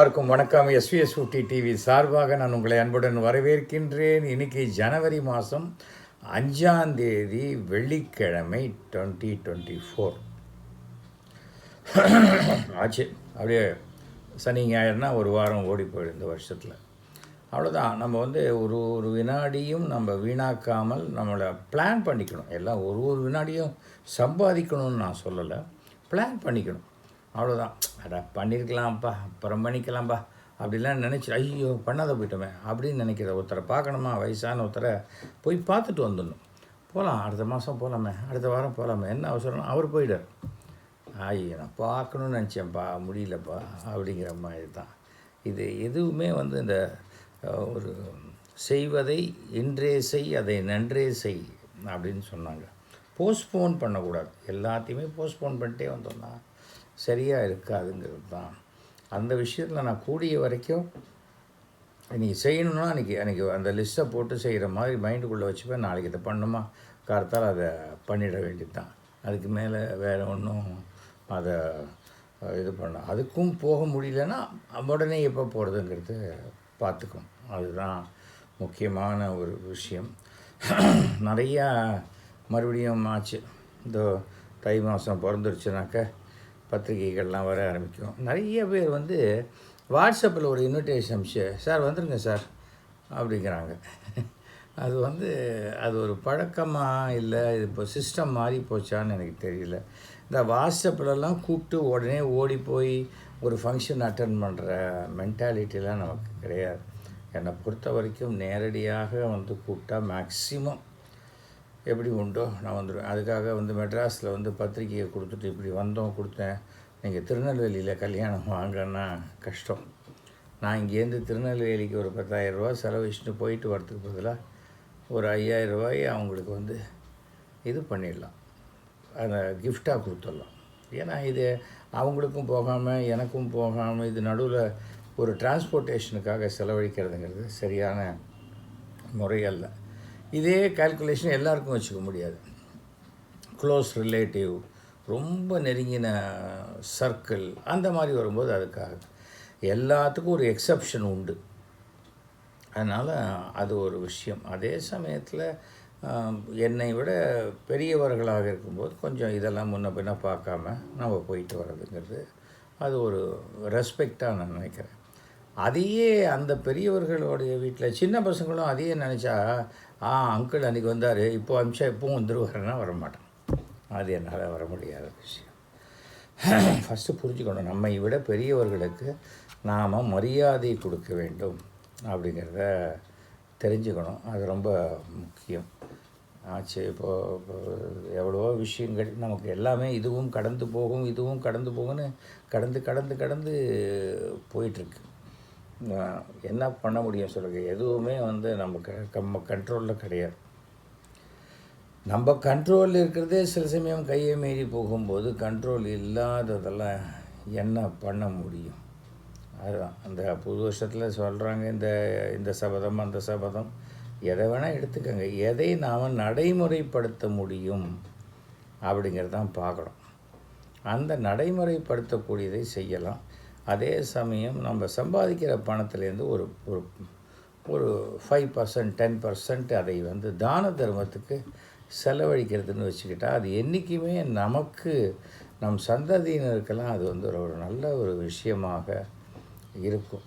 எல்லாருக்கும் வணக்கம். எஸ்விஎஸ் ஊட்டி டிவி சார்பாக நான் உங்களை அன்புடன் வரவேற்கின்றேன். இன்னைக்கு ஜனவரி மாதம் அஞ்சாம் தேதி வெள்ளிக்கிழமை டுவெண்ட்டி டுவெண்ட்டி ஃபோர் ஆச்சு. அப்படியே சனி ஞாயிறுனா ஒரு வாரம் ஓடி போயிடும் இந்த வருஷத்தில். அவ்வளோதான் நம்ம வந்து ஒரு ஒரு வினாடியும் நம்ம வீணாக்காமல் நம்மளை பிளான் பண்ணிக்கணும். எல்லாம் ஒரு ஒரு வினாடியும் சம்பாதிக்கணும்னு நான் சொல்லலை. பிளான் பண்ணிக்கணும். அவ்வளோதான் அட பண்ணியிருக்கலாம்ப்பா அப்புறம் பண்ணிக்கலாம்ப்பா அப்படிலாம் நினச்சி ஐயோ பண்ணாத போயிட்டோமே அப்படின்னு நினைக்கிற ஒருத்தரை பார்க்கணுமா? வயசான ஒருத்தரை போய் பார்த்துட்டு வந்துடணும். போகலாம் அடுத்த மாதம் போகலாமே அடுத்த வாரம் போகலாமே என்ன அவசரம்? அவர் போயிடார் ஐயோ நான் பார்க்கணுன்னு நினச்சேன்ப்பா முடியலப்பா அப்படிங்கிற மாதிரி தான் இது எதுவுமே வந்து இந்த ஒரு செய்வதை இன்றே செய் அதை நன்றே செய் அப்படின்னு சொன்னாங்க. போஸ்ட்போன் பண்ணக்கூடாது. எல்லாத்தையுமே போஸ்ட்போன் பண்ணிட்டே வந்தோம்னா சரியாக இருக்காதுங்கிறது தான். அந்த விஷயத்தில் நான் கூடிய வரைக்கும் இன்றைக்கி செய்யணும்னா அன்றைக்கி அன்றைக்கி அந்த லிஸ்ட்டை போட்டு செய்கிற மாதிரி மைண்டுக்குள்ளே வச்சுப்பேன். நாளைக்கு இதை பண்ணுமா கார்த்தால் அதை பண்ணிட வேண்டியது தான். அதுக்கு மேலே வேறு ஒன்றும் அதை இது பண்ண அதுக்கும் போக முடியலன்னா உடனே எப்போ போகிறதுங்கிறது பார்த்துக்கும் அதுதான் முக்கியமான ஒரு விஷயம். நிறையா மறுபடியும் ஆச்சு. இந்த தை மாதம் பிறந்துருச்சுனாக்க பத்திரிகைகள்லாம் வர ஆரம்பிக்கும். நிறைய பேர் வந்து வாட்ஸ்அப்பில் ஒரு இன்விடேஷன் அமிச்சு சார் வந்துருங்க சார் அப்படிங்கிறாங்க. அது வந்து அது ஒரு பழக்கமாக இல்லை இது இப்போ சிஸ்டம் மாறி போச்சான்னு எனக்கு தெரியல. இந்த வாட்ஸ்அப்பிலலாம் கூப்பிட்டு உடனே ஓடி போய் ஒரு ஃபங்க்ஷன் அட்டன் பண்ணுற மென்டாலிட்டிலாம் நமக்கு கிடையாது. என்னை பொறுத்த வரைக்கும் நேரடியாக வந்து கூப்பிட்டா மேக்ஸிமம் எப்படி உண்டோ நான் வந்துடுவேன். அதுக்காக வந்து மெட்ராஸில் வந்து பத்திரிக்கையை கொடுத்துட்டு இப்படி வந்தோம் கொடுத்தேன். நீங்கள் திருநெல்வேலியில் கல்யாணம் வாங்கன்னா கஷ்டம். நான் இங்கேருந்து திருநெல்வேலிக்கு ஒரு பத்தாயிரம் ரூபா செலவழிச்சுட்டு போயிட்டு வரத்துக்கு பதிலாக ஒரு ஐயாயிரம் ரூபாயை அவங்களுக்கு வந்து இது பண்ணிடலாம். அதை கிஃப்டாக கொடுத்துடலாம். ஏன்னா இது அவங்களுக்கும் போகாமல் எனக்கும் போகாமல் இது நடுவில் ஒரு டிரான்ஸ்போர்ட்டேஷனுக்காக செலவழிக்கிறதுங்கிறது சரியான முறையல்ல இதே கால்குலேஷன் எல்லாருக்கும் வச்சுக்க முடியாது. க்ளோஸ் ரிலேட்டிவ் ரொம்ப நெருங்கின சர்க்கிள் அந்த மாதிரி வரும்போது அதுக்காக. எல்லாத்துக்கும் ஒரு எக்ஸப்ஷன் உண்டு. அதனால் அது ஒரு விஷயம். அதே சமயத்தில் என்னை விட பெரியவர்களாக இருக்கும்போது கொஞ்சம் இதெல்லாம் முன்ன பின்ன பார்க்காம நம்ம போயிட்டு வர்றதுங்கிறது அது ஒரு ரெஸ்பெக்டாக நான் நினைக்கிறேன். அதையே அந்த பெரியவர்களுடைய வீட்டில் சின்ன பசங்களும் அதையே நினச்சா ஆ அங்கிள் அன்றைக்கி வந்தார். இப்போ அமிஷா இப்போவும் வந்துருவாருன்னா வரமாட்டான். அது என்னால் வர முடியாத விஷயம். ஃபஸ்ட்டு புரிஞ்சுக்கணும். நம்மை விட பெரியவர்களுக்கு நாம் மரியாதை கொடுக்க வேண்டும் அப்படிங்கிறத தெரிஞ்சுக்கணும். அது ரொம்ப முக்கியம். ஆச்சு இப்போது எவ்வளவோ விஷயங்கள் நமக்கு எல்லாமே இதுவும் கடந்து போகும் இதுவும் கடந்து போகும்னு கடந்து கடந்து கடந்து போயிட்டுருக்கு என்ன பண்ண முடியும் சொல்லுங்க. எதுவுமே வந்து நம்ம க நம்ம கண்ட்ரோலில் கிடையாது. நம்ம கண்ட்ரோலில் இருக்கிறதே சில சமயம் கையை மீறி போகும்போது கண்ட்ரோல் இல்லாததெல்லாம் என்ன பண்ண முடியும்? அதுதான். அந்த புது வருஷத்தில் சொல்கிறாங்க இந்த இந்த சபதம் அந்த சபதம். எதை வேணால் எடுத்துக்கோங்க. எதை நாம் நடைமுறைப்படுத்த முடியும் அப்படிங்கிறதான் பார்க்கணும். அந்த நடைமுறைப்படுத்தக்கூடியதை செய்யலாம். அதே சமயம் நம்ம சம்பாதிக்கிற பணத்துலேருந்து ஒரு ஒரு ஒரு ஃபைவ் பர்சன்ட் டென் பர்சன்ட் அதை வந்து தான தர்மத்துக்கு செலவழிக்கிறதுன்னு வச்சுக்கிட்டால் அது என்றைக்குமே நமக்கு நம் சந்ததியினருக்கெல்லாம் அது வந்து ஒரு நல்ல ஒரு விஷயமாக இருக்கும்.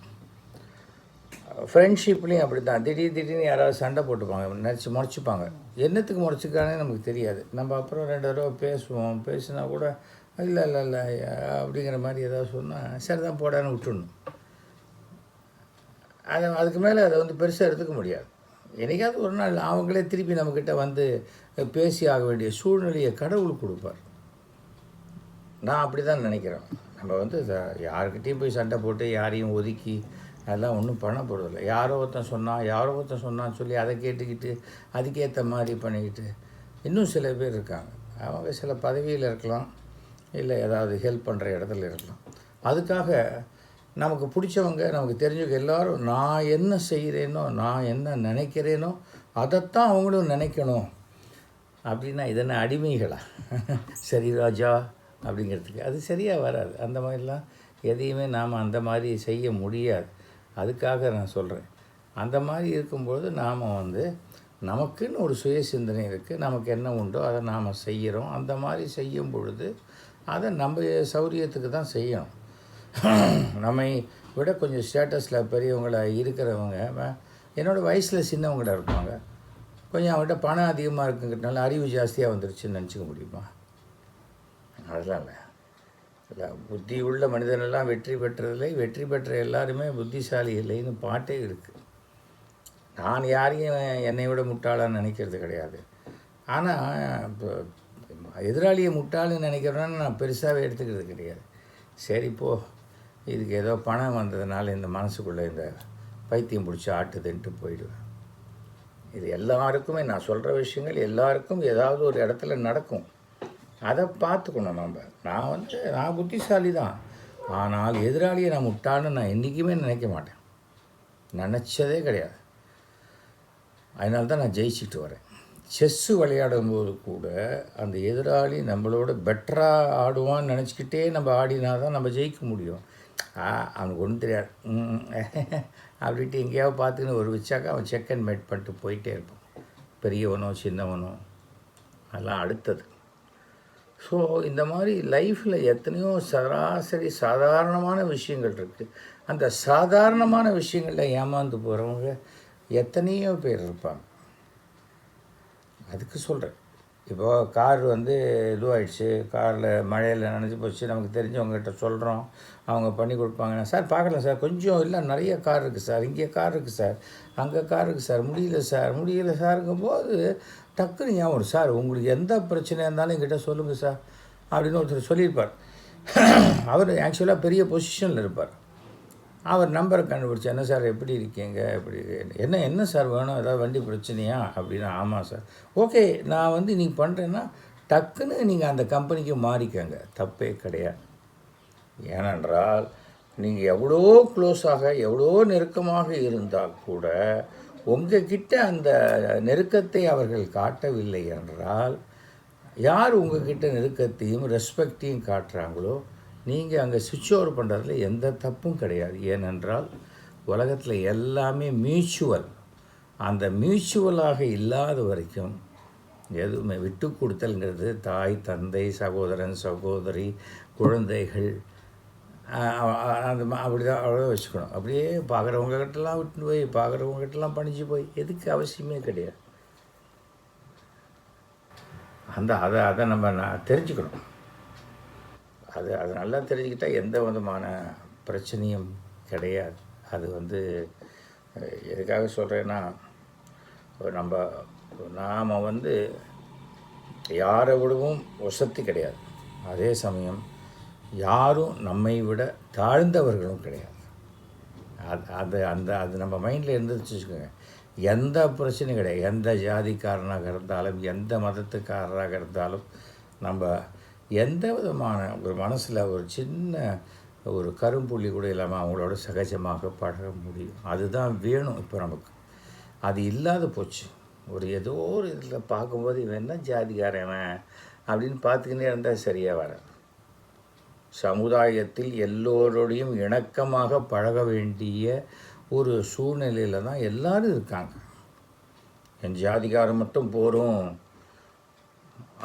ஃப்ரெண்ட்ஷிப்லேயும் அப்படி தான் திடீர் திடீர்னு யாராவது சண்டை போட்டுப்பாங்க நினச்சி முறைச்சிப்பாங்க. என்னத்துக்கு முறைச்சிக்கிறானே நமக்கு தெரியாது. நம்ம அப்புறம் ரெண்டு தடவை பேசுவோம். பேசினா கூட இல்லை இல்லை இல்லை அப்படிங்கிற மாதிரி ஏதாவது சொன்னால் சரி தான் போடான்னு விட்டுடணும். அதை அதுக்கு மேலே அதை வந்து பெருசாக எடுத்துக்க முடியாது. என்றைக்காவது ஒரு நாள் அவங்களே திருப்பி நம்மக்கிட்ட வந்து பேசி ஆக வேண்டிய சூழ்நிலையை கடவுள் கொடுப்பார். நான் அப்படி தான் நினைக்கிறேன். நம்ம வந்து யாருக்கிட்டேயும் போய் சண்டை போட்டு யாரையும் ஒதுக்கி அதெல்லாம் ஒன்றும் பண்ண போகிறதில்ல யாரோ ஒருத்தன் சொன்னான் யாரோ ஒருத்தன் சொன்னான்னு சொல்லி அதை கேட்டுக்கிட்டு அதுக்கேற்ற மாதிரி பண்ணிக்கிட்டு இன்னும் சில பேர் இருக்காங்க. அவங்க சில பதவியில் இருக்கலாம். இல்லை ஏதாவது ஹெல்ப் பண்ணுற இடத்துல இருக்கலாம். அதுக்காக நமக்கு பிடிச்சவங்க நமக்கு தெரிஞ்சவங்க எல்லாரும் நான் என்ன செய்கிறேனோ நான் என்ன நினைக்கிறேனோ அதைத்தான் அவங்களும் நினைக்கணும். அப்படின்னா இதென்ன அடிமைகளா? சரி ராஜா அப்படிங்கிறதுக்கு. அது சரியாக வராது. அந்த மாதிரிலாம் எதையுமே நாம் அந்த மாதிரி செய்ய முடியாது. அதுக்காக நான் சொல்கிறேன் அந்த மாதிரி இருக்கும்பொழுது நாம் வந்து நமக்குன்னு ஒரு சுய சிந்தனை இருக்குது நமக்கு என்ன உண்டோ அதை நாம் செய்கிறோம் அந்த மாதிரி செய்யும் பொழுது அதை நம்ம சௌரியத்துக்கு தான் செய்யணும். நம்மை விட கொஞ்சம் ஸ்டேட்டஸில் பெரியவங்கள இருக்கிறவங்க என்னோடய வயசில் சின்னவங்கள்ட இருப்பாங்க. கொஞ்சம் அவங்கள்ட்ட பணம் அதிகமாக இருக்குங்கிறதுனால அறிவு ஜாஸ்தியாக வந்துருச்சுன்னு நினச்சிக்க முடியுமா? அதெல்லாம் இல்லை. இல்லை புத்தி உள்ள மனிதனெல்லாம் வெற்றி பெற்றதில்லை. வெற்றி பெற்ற எல்லாருமே புத்திசாலி இல்லைன்னு பாட்டே இருக்குது நான் யாரையும் என்னை விட முட்டாளான்னு நினைக்கிறது கிடையாது. ஆனால் இப்போ எதிராளியை முட்டாளுன்னு நினைக்கிறோன்னு நான் பெருசாகவே எடுத்துக்கிறது கிடையாது. சரி போ. இதுக்கு ஏதோ பணம் வந்ததுனால இந்த மனசுக்குள்ளே இந்த பைத்தியம் பிடிச்சி ஆட்டுதுன்ட்டு போயிடுவேன். இது எல்லாருக்குமே நான் சொல்கிற விஷயங்கள் எல்லாருக்கும் ஏதாவது ஒரு இடத்துல நடக்கும். அதை பார்த்துக்கணும் நம்ம. நான் வந்து நான் புத்திசாலி தான் ஆனால் எதிராளியை நான் முட்டாள்னு நான் என்றைக்குமே நினைக்க மாட்டேன். நினச்சதே கிடையாது. அதனால தான் நான் ஜெயிச்சிட்டு வரேன். செஸ்ஸு விளையாடும் போது கூட அந்த எதிராளி நம்மளோட பெட்டராக ஆடுவான்னு நினச்சிக்கிட்டே நம்ம ஆடினா தான் நம்ம ஜெயிக்க முடியும். ஆ அவனுக்கு ஒன்றும் தெரியாது. அப்படின்ட்டு எங்கேயாவது பார்த்துக்கின்னு ஒரு வச்சாக்கா அவன் செக் அண்ட் மேட் பண்ணிட்டு போயிட்டே இருப்பான். பெரியவனோ சின்னவனோ. அதெல்லாம் அடுத்தது. ஸோ இந்த மாதிரி லைஃப்பில் எத்தனையோ சராசரி சாதாரணமான விஷயங்கள் இருக்குது அந்த சாதாரணமான விஷயங்களில் ஏமாந்து போகிறவங்க எத்தனையோ பேர் இருப்பாங்க. அதுக்கு சொல்கிறேன் இப்போது கார் வந்து இதுவாகிடுச்சு காரில் மழையில் நனைஞ்சு போச்சு. நமக்கு தெரிஞ்சவங்ககிட்ட சொல்கிறோம் அவங்க பண்ணி கொடுப்பாங்க. சார் பார்க்கலாம் சார். கொஞ்சம் இல்லை நிறைய கார் இருக்குது சார். இங்கே கார் இருக்குது சார். அங்கே கார் இருக்குது சார். முடியல சார். முடியல சாருங்கும்போது டக்குன்னு ஞாபகம் சார் உங்களுக்கு எந்த பிரச்சனையாக இருந்தாலும் என்கிட்ட சொல்லுங்கள் சார். அப்படின்னு ஒருத்தர் சொல்லியிருப்பார். அவர் ஆக்சுவலாக பெரிய பொசிஷனில் இருப்பார். அவர் நம்பரை கண்டுபிடிச்சி என்ன சார் எப்படி இருக்கீங்க? எப்படி என்ன என்ன சார் வேணும்? ஏதாவது வண்டி பிரச்சனையா? அப்படின்னா ஆமாம் சார். ஓகே நான் வந்து நீங்கள் பண்ணுறேன்னா டக்குன்னு நீங்கள் அந்த கம்பெனிக்கு மாறிக்கங்க. தப்பே கிடையாது. ஏனென்றால் நீங்கள் எவ்வளோ க்ளோஸாக எவ்வளோ நெருக்கமாக இருந்தால் கூட உங்ககிட்ட அந்த நெருக்கத்தை அவர்கள் காட்டவில்லை என்றால் யார் உங்ககிட்ட நெருக்கத்தையும் ரெஸ்பெக்டையும் காட்டுறாங்களோ நீங்கள் அங்கே சுவிட்ச் ஓவர் பண்ணுறதுல எந்த தப்பும் கிடையாது. ஏனென்றால் உலகத்தில் எல்லாமே மியூச்சுவல் அந்த மியூச்சுவலாக இல்லாத வரைக்கும் எதுவுமே விட்டு கொடுத்தல்ங்கிறது தாய் தந்தை சகோதரன் சகோதரி குழந்தைகள் அந்த அப்படி தான் அவ்வளோ வச்சுக்கணும். அப்படியே பார்க்குறவங்ககிட்டலாம் விட்டு போய் பார்க்குறவங்ககிட்டலாம் பணிஞ்சு போய் எதுக்கு அவசியமே கிடையாது. அந்த அதை அதை நம்ம நான் தெரிஞ்சுக்கணும். அது அது நல்லா தெரிஞ்சுக்கிட்டால் எந்த விதமான பிரச்சனையும் கிடையாது. அது வந்து எதுக்காக சொல்கிறேன்னா நம்ம நாம் வந்து யாரை விடவும் வசதி கிடையாது. அதே சமயம் யாரும் நம்மை விட தாழ்ந்தவர்களும் கிடையாது. அது அது அந்த அது நம்ம மைண்டில் இருந்துச்சு வச்சுக்கோங்க. எந்த பிரச்சனையும் கிடையாது. எந்த ஜாதிக்காரனாக இருந்தாலும் எந்த மதத்துக்காரராக இருந்தாலும் நம்ம எந்த விதமான ஒரு மனசில் ஒரு சின்ன ஒரு கரும்புள்ளி கூட இல்லாமல் அவங்களோட சகஜமாக பழக முடியும். அதுதான் வேணும் இப்போ நமக்கு. அது இல்லாத போச்சு. ஒரு ஏதோ ஒரு இதில் பார்க்கும்போது இவன் என்ன ஜாதிக்காரன் அப்படின்னு பார்த்துக்கிட்டே இருந்தால் சரியாக வராது. சமுதாயத்தில் எல்லோரோடையும் இணக்கமாக பழக வேண்டிய ஒரு சூழ்நிலையில் தான் எல்லாரும் இருக்காங்க. என் ஜாதிகாரம் மட்டும் போகிறோம்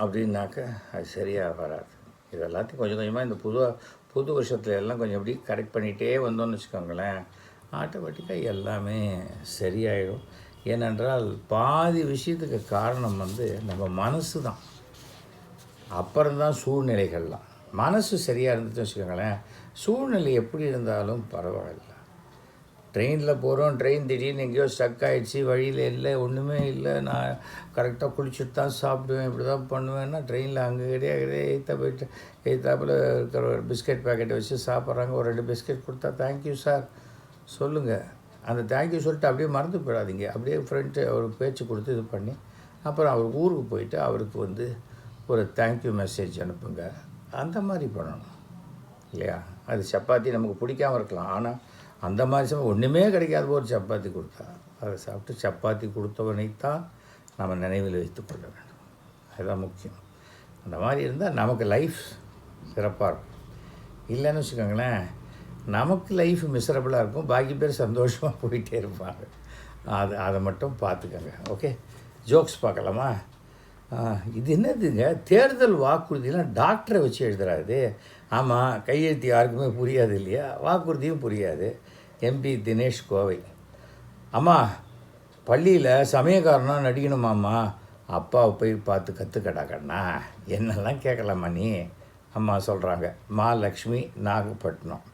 அப்படின்னாக்க அது சரியாக வராது. இது எல்லாத்தையும் கொஞ்சம் கொஞ்சமாக இந்த புது புது வருஷத்துல எல்லாம் கொஞ்சம் எப்படி கரெக்ட் பண்ணிகிட்டே வந்தோம்னு வச்சுக்கோங்களேன் ஆட்டோமேட்டிக்காக எல்லாமே சரியாயிடும். ஏனென்றால் பாதி விஷயத்துக்கு காரணம் வந்து நம்ம மனசு தான். அப்புறம்தான் சூழ்நிலைகள்லாம். மனசு சரியாக இருந்துச்சுன்னு வச்சுக்கோங்களேன் சூழ்நிலை எப்படி இருந்தாலும் பரவாயில்ல. ட்ரெயினில் போகிறோம் ட்ரெயின் திடீர்னு எங்கேயோ ஸ்டக் ஆகிடுச்சு வழியில் இல்லை ஒன்றுமே இல்லை. நான் கரெக்டாக குளிச்சுட்டு தான் சாப்பிடுவேன் இப்படி தான் பண்ணுவேன்னா ட்ரெயினில் அங்கே கிடையாது எய்த்தா போயிட்டு எய்த்தாப்பில் இருக்கிற ஒரு பிஸ்கட் பேக்கெட்டை வச்சு சாப்பிட்றாங்க. ஒரு ரெண்டு பிஸ்கெட் கொடுத்தா தேங்க்யூ சார் சொல்லுங்கள் அந்த தேங்க்யூ சொல்லிட்டு அப்படியே மறந்து போயிடாதீங்க. அப்படியே ஃப்ரெண்ட்டு அவர் பேச்சு கொடுத்து இது பண்ணி அப்புறம் அவர் ஊருக்கு போயிட்டு அவருக்கு வந்து ஒரு தேங்க்யூ மெசேஜ் அனுப்புங்க. அந்த மாதிரி பண்ணணும். இல்லையா? அது சப்பாத்தி நமக்கு பிடிக்காமல் இருக்கலாம். ஆனால் அந்த மாதிரி சமயம் ஒன்றுமே கிடைக்காத ஒரு சப்பாத்தி கொடுத்தா அதை சாப்பிட்டு சப்பாத்தி கொடுத்தவனைத்தான் நம்ம நினைவில் வைத்து கொள்ள வேண்டும். அதுதான் முக்கியம். அந்த மாதிரி இருந்தால் நமக்கு லைஃப் சிறப்பாக இருக்கும். இல்லைன்னு வச்சுக்கோங்களேன் நமக்கு லைஃப் மிசரபிளாக இருக்கும். பாக்கி பேர் சந்தோஷமாக போயிட்டே இருப்பாங்க. அது அதை மட்டும் பார்த்துக்கோங்க. ஓகே ஜோக்ஸ் பார்க்கலாமா? இது என்னதுங்க? தேர்தல் வாக்குறுதியெலாம் டாக்டரை வச்சு எழுதுறாரு. ஆமாம் கையெழுத்து யாருக்குமே புரியாது இல்லையா? வாக்குறுதியும் புரியாது. எம்பி தினேஷ் கோவை. அம்மா பள்ளியில் சமயக்காரனாக நடிக்கணுமாம்மா? அப்பாவை போய் பார்த்து கற்றுக்கடா கண்ணா. என்னெல்லாம் கேட்கலாமா நீ? அம்மா சொல்கிறாங்க மகாலட்சுமி நாகப்பட்டினம்.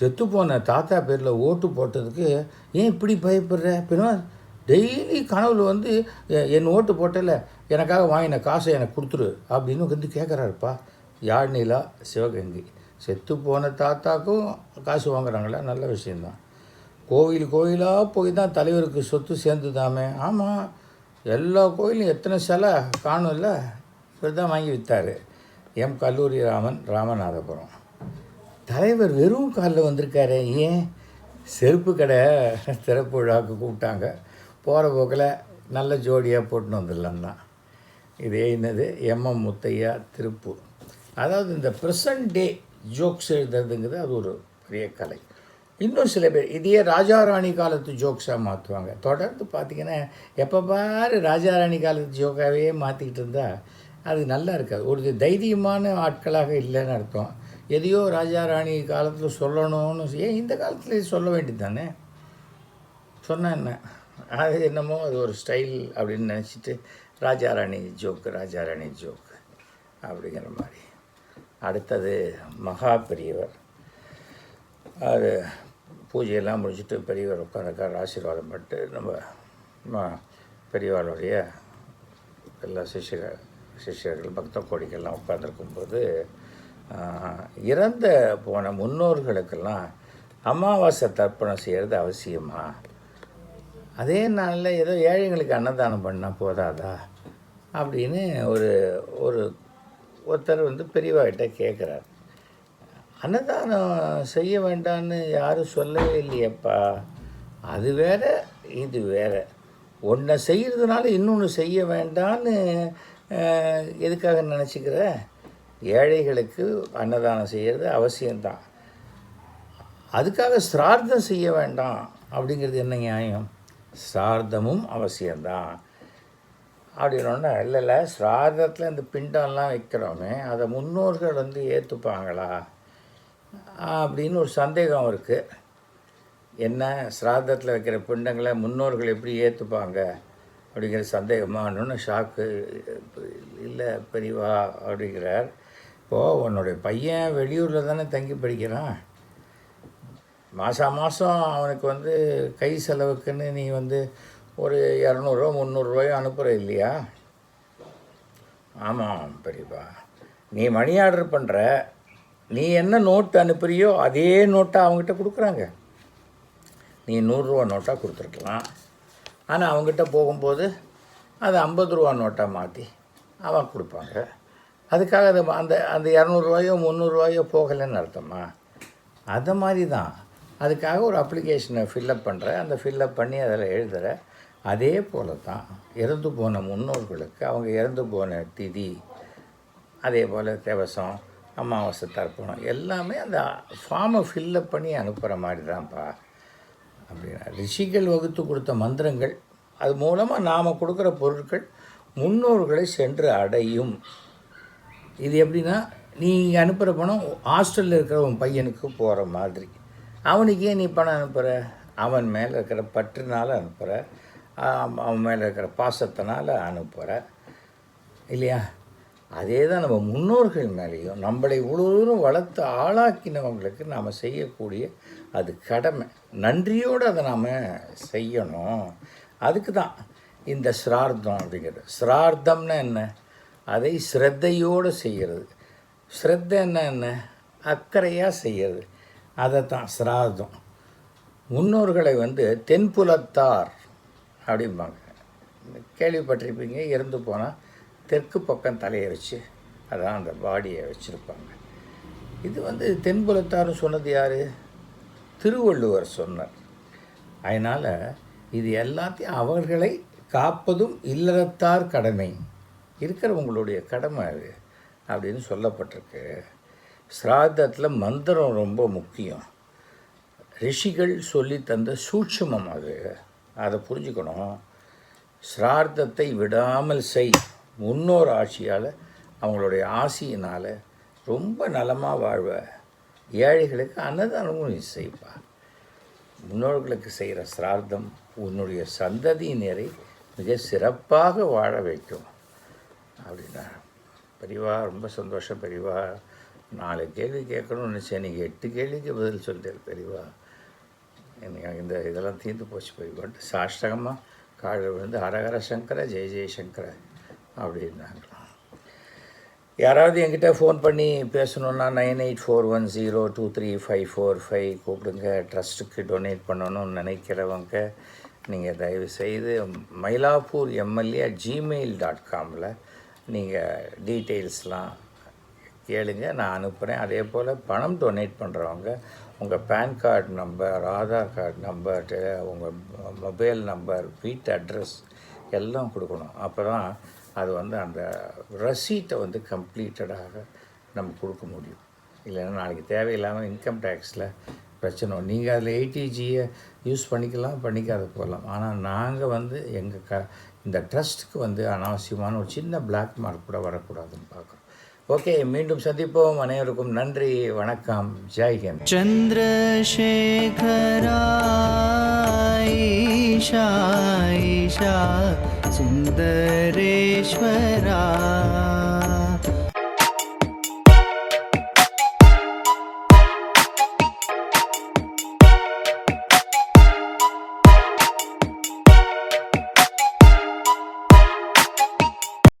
செத்துப்போன தாத்தா பேரில் ஓட்டு போட்டதுக்கு ஏன் இப்படி பயப்படுற? பின்ன டெய்லி கனவுல வந்து என் ஓட்டு போட்டல எனக்காக வாங்கின காசை எனக்கு கொடுத்துரு அப்படின்னு வந்து கேட்குறாருப்பா யாழ்நிலா சிவகங்கை. செத்து போன தாத்தாக்கும் காசு வாங்குறாங்களா நல்ல விஷயந்தான் கோவில் கோயிலாக போய் தான் தலைவருக்கு சொத்து சேர்ந்துதாமே. ஆமாம் எல்லா கோயிலும் எத்தனை சிலை காணும்ல? இவர் தான் வாங்கி விற்றாரு எம் கல்லூரி ராமன் ராமநாதபுரம். தலைவர் வெறும் காலில் வந்திருக்காரு ஏன்? செருப்பு கடை திறப்பு விழாவுக்கு கூப்பிட்டாங்க. போகிற போக்கில் நல்ல ஜோடியாக போட்டுன்னு வந்துடலாம் தான் இதே என்னது எம்எம் முத்தையா திருப்பூர் அதாவது இந்த ப்ரெசன்ட் டே ஜோக்ஸ் எழுதுறதுங்கிறது அது ஒரு பெரிய கலை. இன்னும் சில பேர் இதையே ராஜாராணி காலத்து ஜோக்ஸாக மாற்றுவாங்க தொடர்ந்து பார்த்தீங்கன்னா எப்போ பாரு ராஜாராணி காலத்து ஜோக்காகவே மாற்றிக்கிட்டு இருந்தால் அது நல்லா இருக்காது. ஒரு தைரியமான ஆட்களாக இல்லைன்னு அர்த்தம். எதையோ ராஜாராணி காலத்தில் சொல்லணும்னு ஏன் இந்த காலத்தில் சொல்ல வேண்டியது தானே சொன்னால் என்ன? அது என்னமோ அது ஒரு ஸ்டைல் அப்படின்னு நினச்சிட்டு ராஜாராணி ஜோக்கு ராஜாராணி ஜோக்கு அப்படிங்கிற மாதிரி. அடுத்தது மகா பெரியவர் அது பூஜையெல்லாம் முடிச்சுட்டு பெரியவர் உட்காந்துருக்கார் ஆசீர்வாதம் பண்ணிட்டு நம்ம பெரியவாளுடைய பெரியவருடைய எல்லா சிஷ்யர்கள் சிஷ்யர்கள் பக்த கோடிகள்லாம் உட்காந்துருக்கும்போது இறந்த போன முன்னோர்களுக்கெல்லாம் அமாவாசை தர்ப்பணம் செய்கிறது அவசியமா? அதே நாளில் ஏதோ ஏழைங்களுக்கு அன்னதானம் பண்ணால் போதாதா? அப்படின்னு ஒரு ஒரு ஒருத்தர் வந்து பெரியவாகிட்ட கேட்குறார் அன்னதானம் செய்ய வேண்டான்னு யாரும் சொல்லவே இல்லையப்பா. அது வேற இது வேற. ஒன்றை செய்கிறதுனால இன்னொன்று செய்ய வேண்டான்னு எதுக்காக நினச்சிக்கிற? ஏழைகளுக்கு அன்னதானம் செய்கிறது அவசியம்தான். அதுக்காக சிரார்த்தம் செய்ய வேண்டாம் அப்படிங்கிறது என்ன நியாயம்? சிரார்த்தமும் அவசியம்தான். அப்படின்னோடனே இல்லை இல்லை சிராதத்தில் இந்த பிண்டம்லாம் வைக்கிறோமே அதை முன்னோர்கள் வந்து ஏற்றுப்பாங்களா அப்படின்னு ஒரு சந்தேகம் இருக்குது என்ன சிராதத்தில் வைக்கிற பிண்டங்களை முன்னோர்கள் எப்படி ஏற்றுப்பாங்க அப்படிங்கிற சந்தேகமானு ஷாக்கு இல்லை பெரியவா அப்படிங்கிறார். இப்போது உன்னுடைய பையன் வெளியூரில் தானே தங்கி படிக்கிறான். மாதம் மாதம் அவனுக்கு வந்து கை செலவுக்குன்னு நீ வந்து ஒரு இரநூறுவா முந்நூறுரூவாயோ அனுப்புகிற இல்லையா? ஆமாம் பெரியப்பா. நீ மணி ஆர்டர் பண்ணுற நீ என்ன நோட்டு அனுப்புறியோ அதே நோட்டை அவங்ககிட்ட கொடுக்குறாங்க. நீ நூறுரூவா நோட்டாக கொடுத்துருக்கலாம். ஆனால் அவங்ககிட்ட போகும்போது அது ஐம்பது ரூபா நோட்டாக மாற்றி அவன் கொடுப்பாங்க. அதுக்காக அது அந்த அந்த இரநூறுவாயோ முந்நூறுரூவாயோ போகலைன்னு அர்த்தமா? அதை மாதிரி தான் அதுக்காக ஒரு அப்ளிகேஷனை ஃபில்லப் பண்ணுற அந்த ஃபில்லப் பண்ணி அதில் எழுதுகிற அதே போல தான் இறந்து போன முன்னோர்களுக்கு அவங்க இறந்து போன திதி அதே போல் தேவசம் அமாவாசை தர்ப்பணம் எல்லாமே அந்த ஃபார்மை ஃபில்லப் பண்ணி அனுப்புகிற மாதிரி தான்ப்பா அப்படின்னா. ரிஷிகள் வகுத்து கொடுத்த மந்திரங்கள் அது மூலமாக நாம் கொடுக்குற பொருட்கள் முன்னோர்களை சென்று அடையும். இது எப்படின்னா நீ இங்கே அனுப்புகிற பணம் ஹாஸ்டலில் இருக்கிற உன் பையனுக்கு போகிற மாதிரி. அவனுக்கு ஏன் நீ பணம் அனுப்புகிற அவன் மேலே இருக்கிற பற்றுனால அனுப்புகிற அவன் மேலே இருக்கிற பாசத்தினால் அனுப்புகிற இல்லையா? அதே தான் நம்ம முன்னோர்கள் மேலேயும் நம்மளை இவ்வளோ தூரம் வளர்த்து ஆளாக்கினவங்களுக்கு நாம் செய்யக்கூடிய அது கடமை. நன்றியோடு அதை நாம் செய்யணும். அதுக்கு தான் இந்த சிரார்த்தம் அப்படிங்கிறது. சிரார்த்தம்னா என்ன? அதை ஸ்ரத்தையோடு செய்கிறது. ஸ்ரத்த என்ன என்ன? அக்கறையாக செய்கிறது. அதை தான் சிரார்த்தம். முன்னோர்களை வந்து தென்புலத்தார். அப்படிம்பாங்க. கேள்விப்பட்டிருப்பீங்க இறந்து போனால் தெற்கு பக்கம் தலையை வச்சு அதான் அந்த பாடியை வச்சுருப்பாங்க. இது வந்து தென்புலத்தார் சொன்னது யார்? திருவள்ளுவர் சொன்னார். அதனால் இது எல்லாத்தையும் அவர்களை காப்பதும் இல்லறத்தார் கடமை. இருக்கிறவங்களுடைய கடமை அது அப்படின்னு சொல்லப்பட்டிருக்கு. சிராதத்தில் மந்திரம் ரொம்ப முக்கியம். ரிஷிகள் சொல்லி தந்த சூட்சுமம் அது. அதை புரிஞ்சுக்கணும். ஸ்ரார்த்தத்தை விடாமல் செய். முன்னோர் ஆட்சியால் அவங்களுடைய ஆசியினால் ரொம்ப நலமாக வாழ்வ. ஏழைகளுக்கு அன்னதானமும் நீ செய்ப்பா. முன்னோர்களுக்கு செய்கிற சிரார்த்தம் உன்னுடைய சந்ததியினரை மிக சிறப்பாக வாழ வைக்கும். அப்படின்னா பெரியவா ரொம்ப சந்தோஷம் பெரியவா. நாலு கேள்வி கேட்கணும்னு நினச்சேன். நீங்கள் எட்டு கேள்விக்கு பதில் சொல்லிட்டேன் பெரியவா. இந்த இதெல்லாம் தீர்ந்து போச்சு போய். கொண்டு சாஷ்டகமாக காழ விழுந்து ஹரஹர சங்கர ஜெய ஜெயசங்கர அப்படின்னாங்களாம் யாராவது என்கிட்ட ஃபோன் பண்ணி பேசணுன்னா nine eight four one zero two three five four five கூப்பிடுங்க. ட்ரஸ்ட்டுக்கு டொனேட் பண்ணணும்னு நினைக்கிறவங்க நீங்கள் தயவு செய்து மயிலாப்பூர் எம்எல்ஏ ஜிமெயில் டாட் காமில் நீங்கள் டீட்டெயில்ஸ்லாம் கேளுங்க நான் அனுப்புகிறேன் அதே போல் பணம் டொனேட் பண்ணுறவங்க உங்கள் PAN card number Aadhaar card number உங்கள் மொபைல் நம்பர் வீட்டு அட்ரஸ் எல்லாம் கொடுக்கணும். அப்போ தான் அது வந்து அந்த ரசீட்டை வந்து கம்ப்ளீட்டடாக நம்ம கொடுக்க முடியும். இல்லைன்னா நாளைக்கு தேவையில்லாமல் இன்கம் டேக்ஸில் பிரச்சனை வரும். நீங்கள் அதில் ஏடிஜியை யூஸ் பண்ணிக்கலாம் பண்ணிக்காத போகலாம். ஆனால் நாங்கள் வந்து எங்கள் க இந்த ட்ரஸ்ட்டுக்கு வந்து அனாவசியமான ஒரு சின்ன பிளாக் மார்க் கூட வரக்கூடாதுன்னு பார்க்குறோம். ஓகே மீண்டும் சந்திப்போம். அனைவருக்கும் நன்றி வணக்கம் ஜெய்ஹிந்த் சந்திரசேகராயிஷா சுந்தரேஸ்வரா.